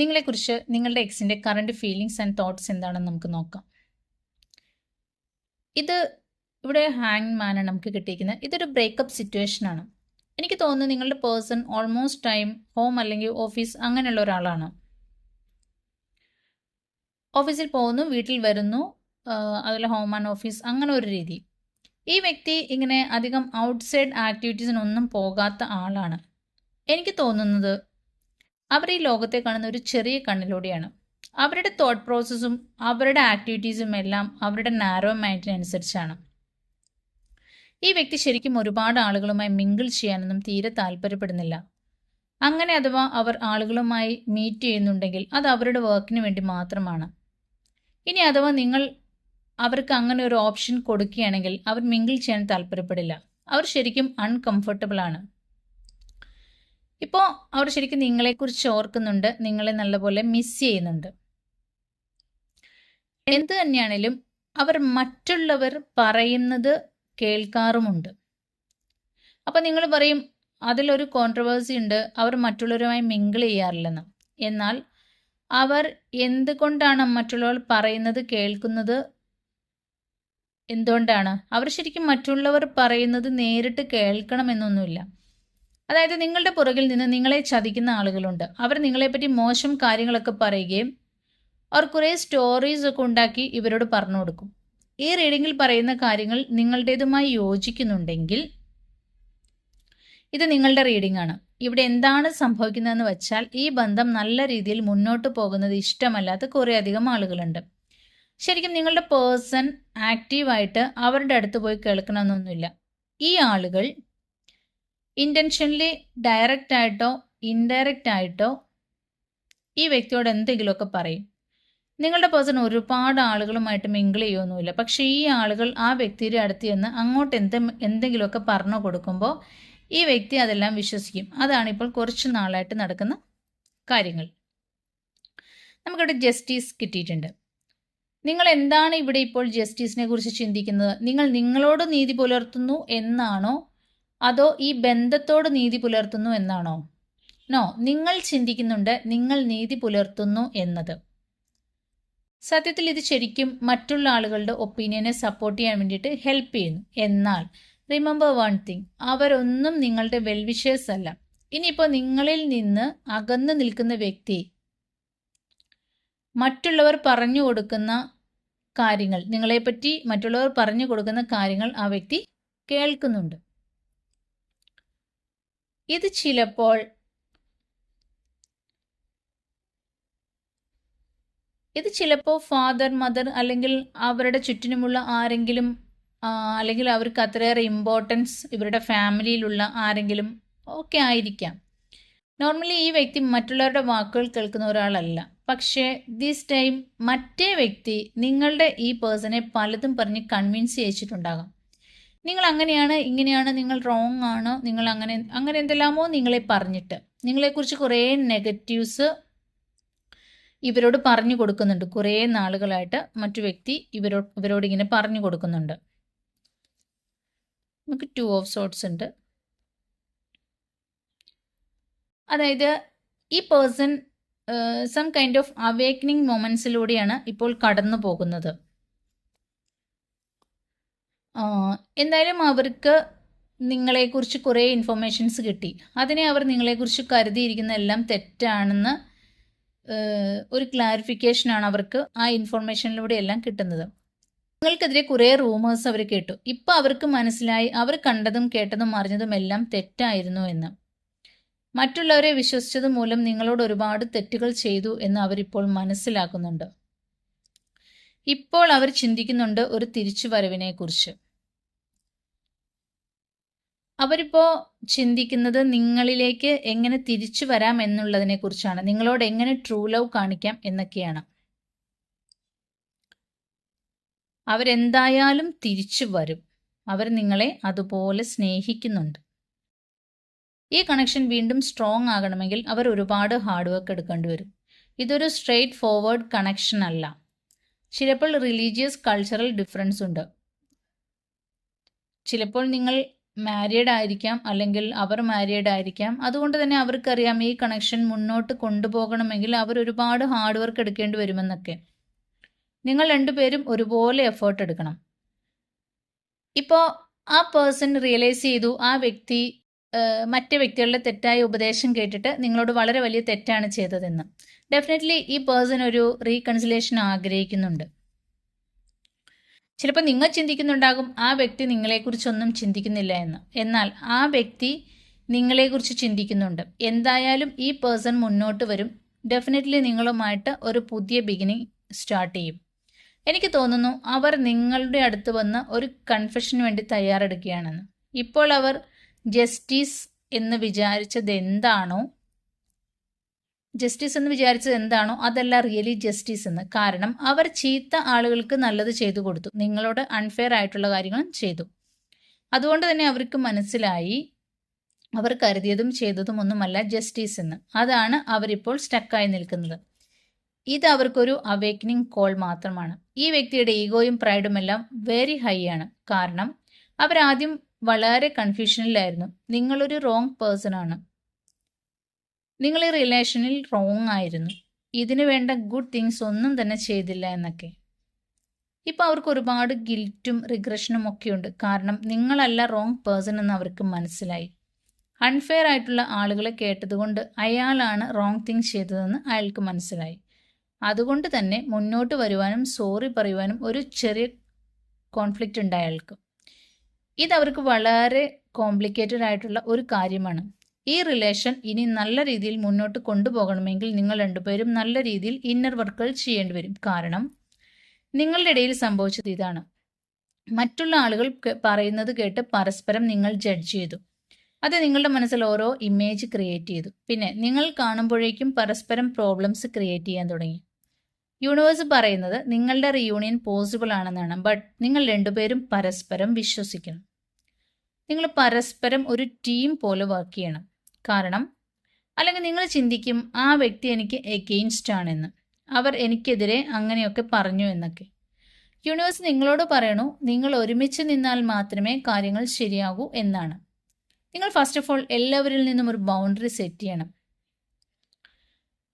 നിങ്ങളെക്കുറിച്ച് നിങ്ങളുടെ എക്സിന്റെ കറണ്ട് ഫീലിങ്സ് ആൻഡ് തോട്ട്സ് എന്താണെന്ന് നമുക്ക് നോക്കാം. ഇത് ഇവിടെ ഹാങ് മാനാണ് നമുക്ക് കിട്ടിയിരിക്കുന്നത്. ഇതൊരു ബ്രേക്കപ്പ് സിറ്റുവേഷൻ ആണ്. എനിക്ക് തോന്നുന്നു നിങ്ങളുടെ പേഴ്സൺ ഓൾമോസ്റ്റ് ടൈം ഹോം അല്ലെങ്കിൽ ഓഫീസ് അങ്ങനെയുള്ള ഒരാളാണ്. ഓഫീസിൽ പോകുന്നു വീട്ടിൽ വരുന്നു അതുപോലെ ഹോം ആൻഡ് ഓഫീസ് അങ്ങനെ ഒരു രീതി. ഈ വ്യക്തി ഇങ്ങനെ അധികം ഔട്ട്സൈഡ് ആക്ടിവിറ്റീസിനൊന്നും പോകാത്ത ആളാണ്. എനിക്ക് തോന്നുന്നത് അവർ ഈ ലോകത്തെ കാണുന്ന ഒരു ചെറിയ കണ്ണിലൂടെയാണ്. അവരുടെ തോട്ട് പ്രോസസ്സും അവരുടെ ആക്ടിവിറ്റീസും എല്ലാം അവരുടെ നാരോ മൈൻഡിനനുസരിച്ചാണ് ഈ വ്യക്തി ശരിക്കും ഒരുപാട് ആളുകളുമായി മിങ്കിൾ ചെയ്യാനൊന്നും തീരെ താല്പര്യപ്പെടുന്നില്ല. അങ്ങനെ അഥവാ അവർ ആളുകളുമായി മീറ്റ് ചെയ്യുന്നുണ്ടെങ്കിൽ അത് അവരുടെ വർക്കിന് വേണ്ടി മാത്രമാണ്. ഇനി അഥവാ നിങ്ങൾ അവർക്ക് അങ്ങനെ ഒരു ഓപ്ഷൻ കൊടുക്കുകയാണെങ്കിൽ അവർ മിങ്കിൾ ചെയ്യാൻ താല്പര്യപ്പെടില്ല. അവർ ശരിക്കും അൺകംഫർട്ടബിൾ ആണ്. ഇപ്പോൾ അവർ ശരിക്കും നിങ്ങളെക്കുറിച്ച് ഓർക്കുന്നുണ്ട് നിങ്ങളെ നല്ലപോലെ മിസ് ചെയ്യുന്നുണ്ട്. എന്ത് തന്നെയാണേലും അവർ മറ്റുള്ളവർ പറയുന്നത് കേൾക്കാറുമുണ്ട്. അപ്പം നിങ്ങൾ പറയും അതിലൊരു കോൺട്രവേഴ്സി ഉണ്ട് അവർ മറ്റുള്ളവരുമായി മിങ്കിൾ ചെയ്യാറില്ലെന്ന്. എന്നാൽ അവർ എന്തുകൊണ്ടാണ് മറ്റുള്ളവർ പറയുന്നത് കേൾക്കുന്നത്? എന്തുകൊണ്ടാണ്? അവർ ശരിക്കും മറ്റുള്ളവർ പറയുന്നത് നേരിട്ട് കേൾക്കണമെന്നൊന്നുമില്ല. അതായത് നിങ്ങളുടെ പുറകിൽ നിന്ന് നിങ്ങളെ ചതിക്കുന്ന ആളുകളുണ്ട്. അവർ നിങ്ങളെപ്പറ്റി മോശം കാര്യങ്ങളൊക്കെ പറയുകയും അവർ കുറേ സ്റ്റോറീസ് ഒക്കെ ഉണ്ടാക്കി ഇവരോട് പറഞ്ഞു കൊടുക്കും. ഈ റീഡിങ്ങിൽ പറയുന്ന കാര്യങ്ങൾ നിങ്ങളുടേതുമായി യോജിക്കുന്നുണ്ടെങ്കിൽ ഇത് നിങ്ങളുടെ റീഡിംഗ് ആണ്. ഇവിടെ എന്താണ് സംഭവിക്കുന്നതെന്ന് വെച്ചാൽ ഈ ബന്ധം നല്ല രീതിയിൽ മുന്നോട്ട് പോകുന്നത് ഇഷ്ടമല്ലാത്ത കുറേ അധികം ആളുകളുണ്ട്. ശരിക്കും നിങ്ങളുടെ പേഴ്സൺ ആക്റ്റീവായിട്ട് അവരുടെ അടുത്ത് പോയി കേൾക്കണമെന്നൊന്നുമില്ല. ഈ ആളുകൾ ഇന്റൻഷനലി ഡയറക്റ്റ് ആയിട്ടോ ഇൻഡയറക്റ്റ് ആയിട്ടോ ഈ വ്യക്തിയോട് എന്തെങ്കിലുമൊക്കെ പറയും. നിങ്ങളുടെ പേഴ്സൺ ഒരുപാട് ആളുകളുമായിട്ട് മിങ്കിൾ ചെയ്യുമൊന്നുമില്ല പക്ഷേ ഈ ആളുകൾ ആ വ്യക്തിയുടെ അടുത്ത് ചെന്ന് അങ്ങോട്ട് എന്ത് എന്തെങ്കിലുമൊക്കെ പറഞ്ഞു കൊടുക്കുമ്പോൾ ഈ വ്യക്തി അതെല്ലാം വിശ്വസിക്കും. അതാണ് ഇപ്പോൾ കുറച്ച് നാളായിട്ട് നടക്കുന്ന കാര്യങ്ങൾ. നമുക്കിവിടെ ജസ്റ്റിസ് കിട്ടിയിട്ടുണ്ട്. നിങ്ങൾ എന്താണ് ഇവിടെ ഇപ്പോൾ ജസ്റ്റിസിനെ കുറിച്ച് ചിന്തിക്കുന്നത്? നിങ്ങൾ നിങ്ങളോട് നീതി പുലർത്തുന്നു എന്നാണോ അതോ ഈ ബന്ധത്തോട് നീതി പുലർത്തുന്നു എന്നാണോ? നോ നിങ്ങൾ ചിന്തിക്കുന്നുണ്ട് നിങ്ങൾ നീതി പുലർത്തുന്നു എന്നത്. സത്യത്തിൽ ഇത് ശരിക്കും മറ്റുള്ള ആളുകളുടെ ഒപ്പീനിയനെ സപ്പോർട്ട് ചെയ്യാൻ വേണ്ടിയിട്ട് ഹെൽപ്പ് ചെയ്യുന്നു. എന്നാൽ റിമെമ്പർ വൺ തിങ് അവരൊന്നും നിങ്ങളുടെ വെൽവിഷേഴ്സ് അല്ല. ഇനിയിപ്പോൾ നിങ്ങളിൽ നിന്ന് അകന്നു നിൽക്കുന്ന വ്യക്തി മറ്റുള്ളവർ പറഞ്ഞു കൊടുക്കുന്ന കാര്യങ്ങൾ നിങ്ങളെപ്പറ്റി മറ്റുള്ളവർ പറഞ്ഞു കൊടുക്കുന്ന കാര്യങ്ങൾ ആ വ്യക്തി കേൾക്കുന്നുണ്ട്. ഇത് ചിലപ്പോൾ ഇത് ചിലപ്പോൾ ഫാദർ മദർ അല്ലെങ്കിൽ അവരുടെ ചുറ്റിനുമുള്ള ആരെങ്കിലും അല്ലെങ്കിൽ അവർക്ക് അത്രയേറെ ഇമ്പോർട്ടൻസ് ഇവരുടെ ഫാമിലിയിലുള്ള ആരെങ്കിലും ഒക്കെ ആയിരിക്കാം. നോർമലി ഈ വ്യക്തി മറ്റുള്ളവരുടെ വാക്കുകൾ കേൾക്കുന്ന ഒരാളല്ല. പക്ഷേ ദിസ് ടൈം മറ്റേ വ്യക്തി നിങ്ങളുടെ ഈ പേഴ്സണെ പലതും പറഞ്ഞ് കൺവിൻസ് ചെയ്യിച്ചിട്ടുണ്ടാകാം. നിങ്ങൾ അങ്ങനെയാണ് ഇങ്ങനെയാണ് നിങ്ങൾ റോങ് ആണ് നിങ്ങൾ അങ്ങനെ അങ്ങനെ എന്തെല്ലാമോ നിങ്ങളെ പറഞ്ഞിട്ട്. നിങ്ങളെക്കുറിച്ച് കുറേ നെഗറ്റീവ്സ് ഇവരോട് പറഞ്ഞു കൊടുക്കുന്നുണ്ട്. കുറേ നാളുകളായിട്ട് മറ്റു വ്യക്തി ഇവരോ ഇവരോട് ഇങ്ങനെ പറഞ്ഞു കൊടുക്കുന്നുണ്ട്. നമുക്ക് ടു ഓഫ് സോട്ട്സ് ഉണ്ട്. അതായത് ഈ person some kind of awakening മൊമെൻസിലൂടെയാണ് ഇപ്പോൾ കടന്നു പോകുന്നത് എന്തായാലും അവർക്ക് നിങ്ങളെക്കുറിച്ച് കുറേ ഇൻഫർമേഷൻസ് കിട്ടി. അതിനെ അവർ നിങ്ങളെക്കുറിച്ച് കരുതിയിരിക്കുന്ന എല്ലാം തെറ്റാണെന്ന് ഒരു ക്ലാരിഫിക്കേഷനാണ് അവർക്ക് ആ ഇൻഫർമേഷനിലൂടെ എല്ലാം കിട്ടുന്നത്. നിങ്ങൾക്കെതിരെ കുറേ റൂമേഴ്സ് അവർ കേട്ടു. ഇപ്പം അവർക്ക് മനസ്സിലായി അവർ കണ്ടതും കേട്ടതും അറിഞ്ഞതും എല്ലാം തെറ്റായിരുന്നു എന്ന്. മറ്റുള്ളവരെ വിശ്വസിച്ചത് മൂലം നിങ്ങളോട് ഒരുപാട് തെറ്റുകൾ ചെയ്തു എന്ന് അവരിപ്പോൾ മനസ്സിലാക്കുന്നുണ്ട്. ഇപ്പോൾ അവർ ചിന്തിക്കുന്നുണ്ട് ഒരു തിരിച്ചുവരവിനെക്കുറിച്ച്. അവരിപ്പോൾ ചിന്തിക്കുന്നത് നിങ്ങളിലേക്ക് എങ്ങനെ തിരിച്ചു വരാം എന്നുള്ളതിനെ കുറിച്ചാണ്. നിങ്ങളോട് എങ്ങനെ ട്രൂ ലവ് കാണിക്കാം എന്നൊക്കെയാണ്. അവരെന്തായാലും തിരിച്ചു വരും. അവർ നിങ്ങളെ അതുപോലെ സ്നേഹിക്കുന്നുണ്ട്. ഈ കണക്ഷൻ വീണ്ടും സ്ട്രോങ് ആകണമെങ്കിൽ അവർ ഒരുപാട് ഹാർഡ് വർക്ക് എടുക്കേണ്ടി വരും. ഇതൊരു സ്ട്രെയിറ്റ് ഫോർവേഡ് കണക്ഷൻ അല്ല. ചിലപ്പോൾ റിലീജിയസ് കൾച്ചറൽ ഡിഫറൻസ് ഉണ്ട്. ചിലപ്പോൾ നിങ്ങൾ മാരീഡ് ആയിരിക്കാം അല്ലെങ്കിൽ അവർ മാരീഡ് ആയിരിക്കാം. അതുകൊണ്ട് തന്നെ അവർക്കറിയാം ഈ കണക്ഷൻ മുന്നോട്ട് കൊണ്ടുപോകണമെങ്കിൽ അവർ ഒരുപാട് ഹാർഡ് വർക്ക് എടുക്കേണ്ടി വരുമെന്നൊക്കെ. നിങ്ങൾ രണ്ടുപേരും ഒരുപോലെ എഫേർട്ട് എടുക്കണം. ഇപ്പോൾ ആ പേഴ്സൺ റിയലൈസ് ചെയ്തു ആ വ്യക്തി മറ്റു വ്യക്തികളുടെ തെറ്റായ ഉപദേശം കേട്ടിട്ട് നിങ്ങളോട് വളരെ വലിയ തെറ്റാണ് ചെയ്തതെന്ന്. ഡെഫിനറ്റ്ലി ഈ പേഴ്സൺ ഒരു റീകൺസിലേഷൻ ആഗ്രഹിക്കുന്നുണ്ട്. ചിലപ്പോൾ നിങ്ങൾ ചിന്തിക്കുന്നുണ്ടാകും ആ വ്യക്തി നിങ്ങളെക്കുറിച്ചൊന്നും ചിന്തിക്കുന്നില്ല എന്ന്. എന്നാൽ ആ വ്യക്തി നിങ്ങളെക്കുറിച്ച് ചിന്തിക്കുന്നുണ്ട്. എന്തായാലും ഈ പേഴ്സൺ മുന്നോട്ട് വരും. ഡെഫിനറ്റ്ലി നിങ്ങളുമായിട്ട് ഒരു പുതിയ ബിഗിനിങ് സ്റ്റാർട്ട് ചെയ്യും. എനിക്ക് തോന്നുന്നു അവർ നിങ്ങളുടെ അടുത്ത് വന്ന് ഒരു കൺഫെഷന് വേണ്ടി തയ്യാറെടുക്കുകയാണെന്ന്. ഇപ്പോൾ അവർ ജസ്റ്റിസ് എന്ന് വിചാരിച്ചത് എന്താണോ ജസ്റ്റിസ് എന്ന് വിചാരിച്ചത് എന്താണോ അതല്ല റിയലി ജസ്റ്റിസ് എന്ന്. കാരണം അവർ ചീത്ത ആളുകൾക്ക് നല്ലത് ചെയ്തു കൊടുത്തു. നിങ്ങളോട് അൺഫെയർ ആയിട്ടുള്ള കാര്യങ്ങളും ചെയ്തു. അതുകൊണ്ട് തന്നെ അവർക്ക് മനസ്സിലായി അവർ കരുതിയതും ചെയ്തതും ഒന്നുമല്ല ജസ്റ്റിസ് എന്ന്. അതാണ് അവരിപ്പോൾ സ്റ്റക്കായി നിൽക്കുന്നത്. ഇത് അവർക്കൊരു അവേക്കനിങ് കോൾ മാത്രമാണ്. ഈ വ്യക്തിയുടെ ഈഗോയും പ്രൈഡും എല്ലാം വെരി ഹൈ ആണ്. കാരണം അവരാദ്യം വളരെ കൺഫ്യൂഷനിലായിരുന്നു നിങ്ങളൊരു റോങ് പേഴ്സൺ ആണ്. നിങ്ങൾ ഈ റിലേഷനിൽ റോങ് ആയിരുന്നു. ഇതിനു വേണ്ട ഗുഡ് തിങ്സ് ഒന്നും തന്നെ ചെയ്തില്ല എന്നൊക്കെ. ഇപ്പം അവർക്ക് ഒരുപാട് ഗിൽറ്റും റിഗ്രഷനും ഒക്കെ ഉണ്ട് കാരണം നിങ്ങളല്ല റോങ് പേഴ്സൺ എന്ന് അവർക്ക് മനസ്സിലായി. അൺഫെയർ ആയിട്ടുള്ള ആളുകളെ കേട്ടതുകൊണ്ട് അയാളാണ് റോങ് തിങ് ചെയ്തതെന്ന് അയാൾക്ക് മനസ്സിലായി. അതുകൊണ്ട് തന്നെ മുന്നോട്ട് വരുവാനും സോറി പറയുവാനും ഒരു ചെറിയ കോൺഫ്ലിക്റ്റ് ഉണ്ട് അയാൾക്ക്. ഇത് അവർക്ക് വളരെ കോംപ്ലിക്കേറ്റഡ് ആയിട്ടുള്ള ഒരു കാര്യമാണ്. ഈ റിലേഷൻ ഇനി നല്ല രീതിയിൽ മുന്നോട്ട് കൊണ്ടുപോകണമെങ്കിൽ നിങ്ങൾ രണ്ടുപേരും നല്ല രീതിയിൽ ഇന്നർ വർക്കുകൾ ചെയ്യേണ്ടി വരും. കാരണം നിങ്ങളുടെ ഇടയിൽ സംഭവിച്ചത് ഇതാണ്. മറ്റുള്ള ആളുകൾ പറയുന്നത് കേട്ട് പരസ്പരം നിങ്ങൾ ജഡ്ജ് ചെയ്തു. അത് നിങ്ങളുടെ മനസ്സിൽ ഓരോ ഇമേജ് ക്രിയേറ്റ് ചെയ്തു. പിന്നെ നിങ്ങൾ കാണുമ്പോഴേക്കും പരസ്പരം പ്രോബ്ലംസ് ക്രിയേറ്റ് ചെയ്യാൻ തുടങ്ങി. യൂണിവേഴ്സ് പറയുന്നത് നിങ്ങളുടെ റിയൂണിയൻ പോസിബിൾ ആണെന്നാണ്. ബട്ട് നിങ്ങൾ രണ്ടുപേരും പരസ്പരം വിശ്വസിക്കണം. നിങ്ങൾ പരസ്പരം ഒരു ടീം പോലെ വർക്ക് ചെയ്യണം. കാരണം അല്ലെങ്കിൽ നിങ്ങൾ ചിന്തിക്കും ആ വ്യക്തി എനിക്ക് എഗെയിൻസ്റ്റ് ആണെന്ന്. അവർ എനിക്കെതിരെ അങ്ങനെയൊക്കെ പറഞ്ഞു എന്നൊക്കെ. യൂണിവേഴ്സ് നിങ്ങളോട് പറയണു നിങ്ങൾ ഒരുമിച്ച് നിന്നാൽ മാത്രമേ കാര്യങ്ങൾ ശരിയാകൂ എന്നാണ്. നിങ്ങൾ ഫസ്റ്റ് ഓഫ് ഓൾ എല്ലാവരിൽ നിന്നും ഒരു ബൗണ്ടറി സെറ്റ് ചെയ്യണം.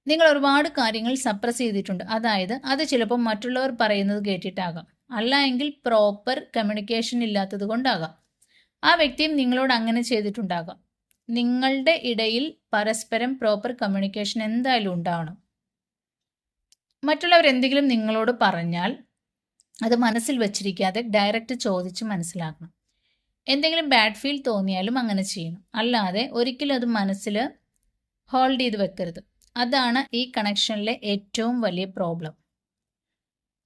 നിങ്ങൾ ഒരുപാട് കാര്യങ്ങൾ സപ്രസ് ചെയ്തിട്ടുണ്ട്. അതായത് അത് ചിലപ്പോൾ മറ്റുള്ളവർ പറയുന്നത് കേട്ടിട്ടാകാം. അല്ല എങ്കിൽ പ്രോപ്പർ കമ്മ്യൂണിക്കേഷൻ ഇല്ലാത്തത് കൊണ്ടാകാം. ആ വ്യക്തിയും നിങ്ങളോട് അങ്ങനെ ചെയ്തിട്ടുണ്ടാകാം. നിങ്ങളുടെ ഇടയിൽ പരസ്പരം പ്രോപ്പർ കമ്മ്യൂണിക്കേഷൻ എന്തായാലും ഉണ്ടാവണം. മറ്റുള്ളവർ എന്തെങ്കിലും നിങ്ങളോട് പറഞ്ഞാൽ അത് മനസ്സിൽ വെച്ചിരിക്കാതെ ഡയറക്റ്റ് ചോദിച്ച് മനസ്സിലാക്കണം. എന്തെങ്കിലും ബാഡ് ഫീൽ തോന്നിയാലും അങ്ങനെ ചെയ്യണം. അല്ലാതെ ഒരിക്കലും അത് മനസ്സിൽ ഹോൾഡ് ചെയ്ത് വെക്കരുത്. അതാണ് ഈ കണക്ഷനിലെ ഏറ്റവും വലിയ പ്രോബ്ലം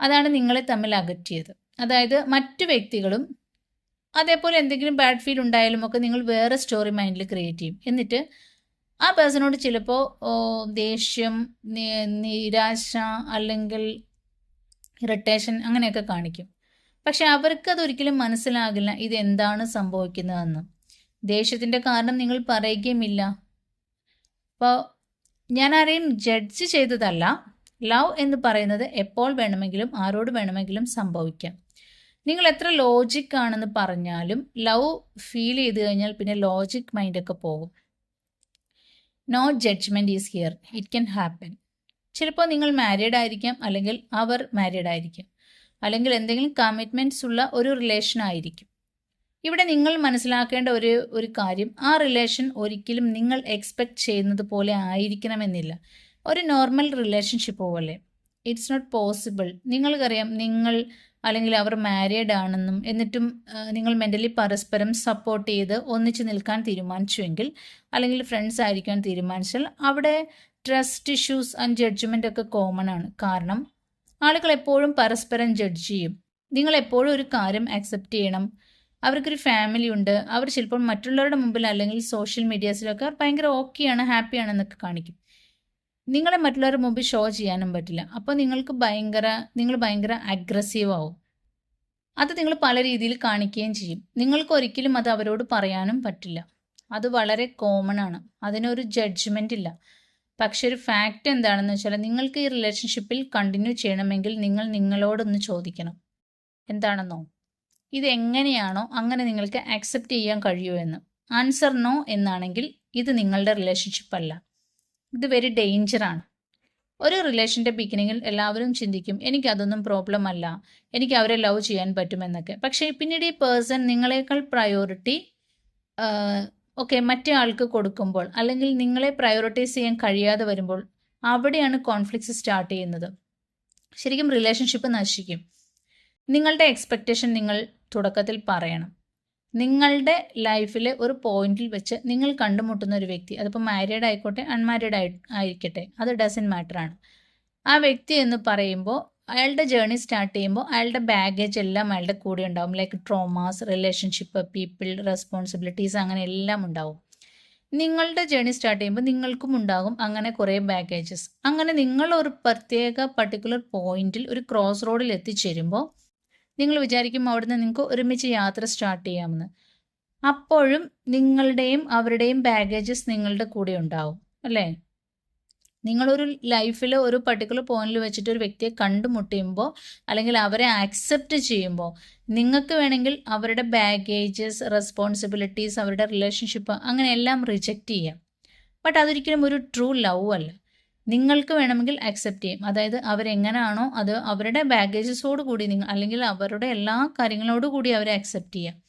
അതാണ് നിങ്ങളെ തമ്മിൽ അകറ്റിയത്. അതായത് മറ്റു വ്യക്തികളും അതേപോലെ എന്തെങ്കിലും ബാഡ് ഫീൽ ഉണ്ടായാലും ഒക്കെ നിങ്ങൾ വേറെ സ്റ്റോറി മൈൻഡിൽ ക്രിയേറ്റ് ചെയ്യും. എന്നിട്ട് ആ പേഴ്സണോട് ചിലപ്പോൾ ദേഷ്യം നിരാശ അല്ലെങ്കിൽ ഇറിറ്റേഷൻ അങ്ങനെയൊക്കെ കാണിക്കും. പക്ഷെ അവർക്ക് അതൊരിക്കലും മനസ്സിലാകില്ല ഇതെന്താണ് സംഭവിക്കുന്നതെന്ന്. ദേഷ്യത്തിന്റെ കാരണം നിങ്ങൾ പറയുകയുമില്ല. അപ്പോൾ ഞാൻ ആരെയും ജഡ്ജ് ചെയ്തതല്ല. ലവ് എന്ന് പറയുന്നത് എപ്പോൾ വേണമെങ്കിലും ആരോട് വേണമെങ്കിലും സംഭവിക്കാം. നിങ്ങൾ എത്ര ലോജിക് ആണെന്ന് പറഞ്ഞാലും ലവ് ഫീൽ ചെയ്ത് കഴിഞ്ഞാൽ പിന്നെ ലോജിക് മൈൻഡൊക്കെ പോകും. No judgement is here it can happen ചിലപ്പോൾ നിങ്ങൾ മാരീഡ് ആയിരിക്കാം അല്ലെങ്കിൽ അവർ മാരീഡ് ആയിരിക്കും. അല്ലെങ്കിൽ എന്തെങ്കിലും കമ്മിറ്റ്മെന്റ്സ് ഉള്ള ഒരു റിലേഷൻ ആയിരിക്കും. ഇവിടെ നിങ്ങൾ മനസ്സിലാക്കേണ്ട ഒരു ഒരു കാര്യം ആ റിലേഷൻ ഒരിക്കലും നിങ്ങൾ എക്സ്പെക്ട് ചെയ്യുന്നത് പോലെ ആയിരിക്കണമെന്നില്ല. ഒരു നോർമൽ റിലേഷൻഷിപ്പ് പോലെ. ഇറ്റ്സ് നോട്ട് പോസിബിൾ നിങ്ങൾക്കറിയാം നിങ്ങൾ അല്ലെങ്കിൽ അവർ മാരീഡ് ആണെന്നും എന്നിട്ടും നിങ്ങൾ മെന്റലി പരസ്പരം സപ്പോർട്ട് ചെയ്ത് ഒന്നിച്ച് നിൽക്കാൻ തീരുമാനിച്ചുവെങ്കിൽ അല്ലെങ്കിൽ ഫ്രണ്ട്സ് ആയിരിക്കാൻ തീരുമാനിച്ചാൽ അവിടെ ട്രസ്റ്റ് ഇഷ്യൂസ് ആൻഡ് ജഡ്ജ്മെന്റ് ഒക്കെ കോമൺ ആണ്. കാരണം ആളുകൾ എപ്പോഴും പരസ്പരം ജഡ്ജ് ചെയ്യും. നിങ്ങൾ എപ്പോഴും ഒരു കാര്യം അക്സെപ്റ്റ് ചെയ്യണം. അവർക്കൊരു ഫാമിലി ഉണ്ട്. അവർ ചിലപ്പോൾ മറ്റുള്ളവരുടെ മുമ്പിൽ അല്ലെങ്കിൽ സോഷ്യൽ മീഡിയാസിലൊക്കെ ഭയങ്കര ഓക്കെയാണ് ഹാപ്പിയാണെന്നൊക്കെ കാണിക്കും. നിങ്ങളെ മറ്റുള്ളവരുടെ മുമ്പിൽ ഷോ ചെയ്യാനും പറ്റില്ല. അപ്പോൾ നിങ്ങൾക്ക് ഭയങ്കര നിങ്ങൾ ഭയങ്കര അഗ്രസീവ് ആവും. അത് നിങ്ങൾ പല രീതിയിൽ കാണിക്കുകയും ചെയ്യും. നിങ്ങൾക്ക് ഒരിക്കലും അത് അവരോട് പറയാനും പറ്റില്ല. അത് വളരെ കോമൺ ആണ്. അതിനൊരു ജഡ്ജ്മെന്റ് ഇല്ല. പക്ഷെ ഒരു ഫാക്റ്റ് എന്താണെന്ന് വെച്ചാൽ നിങ്ങൾക്ക് ഈ റിലേഷൻഷിപ്പിൽ കണ്ടിന്യൂ ചെയ്യണമെങ്കിൽ നിങ്ങൾ നിങ്ങളോടൊന്ന് ചോദിക്കണം. എന്താണെന്നോ? ഇത് എങ്ങനെയാണോ അങ്ങനെ നിങ്ങൾക്ക് ആക്സെപ്റ്റ് ചെയ്യാൻ കഴിയുമോ എന്ന്. ആൻസർ നോ എന്നാണെങ്കിൽ ഇത് നിങ്ങളുടെ റിലേഷൻഷിപ്പ് അല്ല. ഇത് വെരി ഡേഞ്ചറാണ് ഒരു റിലേഷന്റെ ബിഗിനിങ്ങിൽ എല്ലാവരും ചിന്തിക്കും എനിക്കതൊന്നും പ്രോബ്ലം അല്ല എനിക്ക് അവരെ ലവ് ചെയ്യാൻ പറ്റുമെന്നൊക്കെ പക്ഷേ പിന്നീട് ഈ പേഴ്സൺ നിങ്ങളെക്കാൾ പ്രയോറിറ്റി ഓക്കെ മറ്റേ ആൾക്ക് കൊടുക്കുമ്പോൾ അല്ലെങ്കിൽ നിങ്ങളെ പ്രയോറിറ്റൈസ് ചെയ്യാൻ കഴിയാതെ വരുമ്പോൾ അവിടെയാണ് കോൺഫ്ലിക്ട്സ് സ്റ്റാർട്ട് ചെയ്യുന്നത്. ശരിക്കും റിലേഷൻഷിപ്പ് നശിക്കും. നിങ്ങളുടെ എക്സ്പെക്റ്റേഷൻ നിങ്ങൾ തുടക്കത്തിൽ പറയണം. നിങ്ങളുടെ ലൈഫിലെ ഒരു പോയിന്റിൽ വെച്ച് നിങ്ങൾ കണ്ടുമുട്ടുന്ന ഒരു വ്യക്തി അതിപ്പോൾ മാരീഡ് ആയിക്കോട്ടെ അൺമാരീഡ് ആയി ആയിരിക്കട്ടെ അത് ഡസൻ മാറ്റർ ആണ്. ആ വ്യക്തി എന്ന് പറയുമ്പോൾ അയാളുടെ ജേർണി സ്റ്റാർട്ട് ചെയ്യുമ്പോൾ അയാളുടെ ബാഗേജ് എല്ലാം അയാളുടെ കൂടെ ഉണ്ടാവും. Like traumas relationship people responsibilities അങ്ങനെ എല്ലാം ഉണ്ടാവും. നിങ്ങളുടെ ജേർണി സ്റ്റാർട്ട് ചെയ്യുമ്പോൾ നിങ്ങൾക്കും ഉണ്ടാകും അങ്ങനെ കുറേ ബാഗേജസ് അങ്ങനെ നിങ്ങൾ ഒരു പ്രത്യേക പർട്ടിക്കുലർ പോയിന്റിൽ ഒരു ക്രോസ് റോഡിൽ എത്തിച്ചേരുമ്പോൾ നിങ്ങൾ വിചാരിക്കും അവിടുന്ന് നിങ്ങൾക്ക് ഒരുമിച്ച് യാത്ര സ്റ്റാർട്ട് ചെയ്യാമെന്ന്. അപ്പോഴും നിങ്ങളുടെയും അവരുടെയും ബാഗേജസ് നിങ്ങളുടെ കൂടെ ഉണ്ടാവും അല്ലേ? നിങ്ങളൊരു ലൈഫിൽ ഒരു പർട്ടിക്കുലർ പോയിന്റിൽ വെച്ചിട്ട് ഒരു വ്യക്തിയെ കണ്ടുമുട്ടിയുമ്പോൾ അല്ലെങ്കിൽ അവരെ ആക്സെപ്റ്റ് ചെയ്യുമ്പോൾ നിങ്ങൾക്ക് വേണമെങ്കിൽ അവരുടെ ബാഗേജസ് റെസ്പോൺസിബിലിറ്റീസ് അവരുടെ റിലേഷൻഷിപ്പ് അങ്ങനെയെല്ലാം റിജക്റ്റ് ചെയ്യാം. ബട്ട് അതൊരിക്കലും ഒരു ട്രൂ ലവ് അല്ല. നിങ്ങൾക്ക് വേണമെങ്കിൽ അക്സെപ്റ്റ് ചെയ്യും. അതായത് അവരെങ്ങനെയാണോ അത് അവരുടെ ബാഗേജസോട് കൂടി നിങ്ങൾ അല്ലെങ്കിൽ അവരുടെ എല്ലാ കാര്യങ്ങളോട് കൂടി അവരെ അക്സെപ്റ്റ് ചെയ്യാം.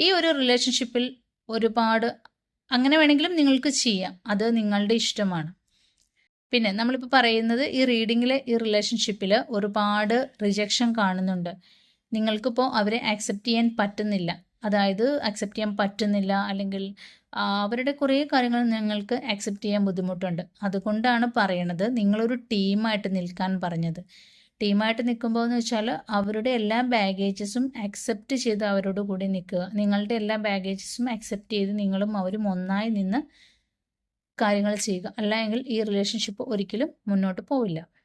ഈ ഒരു റിലേഷൻഷിപ്പിൽ ഒരുപാട് അങ്ങനെ വേണമെങ്കിലും നിങ്ങൾക്ക് ചെയ്യാം. അത് നിങ്ങളുടെ ഇഷ്ടമാണ്. പിന്നെ നമ്മളിപ്പോൾ പറയുന്നത് ഈ റീഡിങ്ങിലെ ഈ റിലേഷൻഷിപ്പിൽ ഒരുപാട് റിജക്ഷൻ കാണുന്നുണ്ട്. നിങ്ങൾക്കിപ്പോൾ അവരെ ആക്സെപ്റ്റ് ചെയ്യാൻ പറ്റുന്നില്ല. അതായത് അക്സെപ്റ്റ് ചെയ്യാൻ പറ്റുന്നില്ല അല്ലെങ്കിൽ അവരുടെ കുറേ കാര്യങ്ങൾ നിങ്ങൾക്ക് അക്സെപ്റ്റ് ചെയ്യാൻ ബുദ്ധിമുട്ടുണ്ട്. അതുകൊണ്ടാണ് പറയണത് നിങ്ങളൊരു ടീമായിട്ട് നിൽക്കാൻ പറഞ്ഞത്. ടീമായിട്ട് നിൽക്കുമ്പോൾ എന്ന് വെച്ചാൽ അവരുടെ എല്ലാ ബാഗേജസും അക്സെപ്റ്റ് ചെയ്ത് അവരോട് കൂടി നിൽക്കുക. നിങ്ങളുടെ എല്ലാ ബാഗേജസും അക്സെപ്റ്റ് ചെയ്ത് നിങ്ങളും അവരും ഒന്നായി നിന്ന് കാര്യങ്ങൾ ചെയ്യുക. അല്ലെങ്കിൽ ഈ റിലേഷൻഷിപ്പ് ഒരിക്കലും മുന്നോട്ട് പോവില്ല.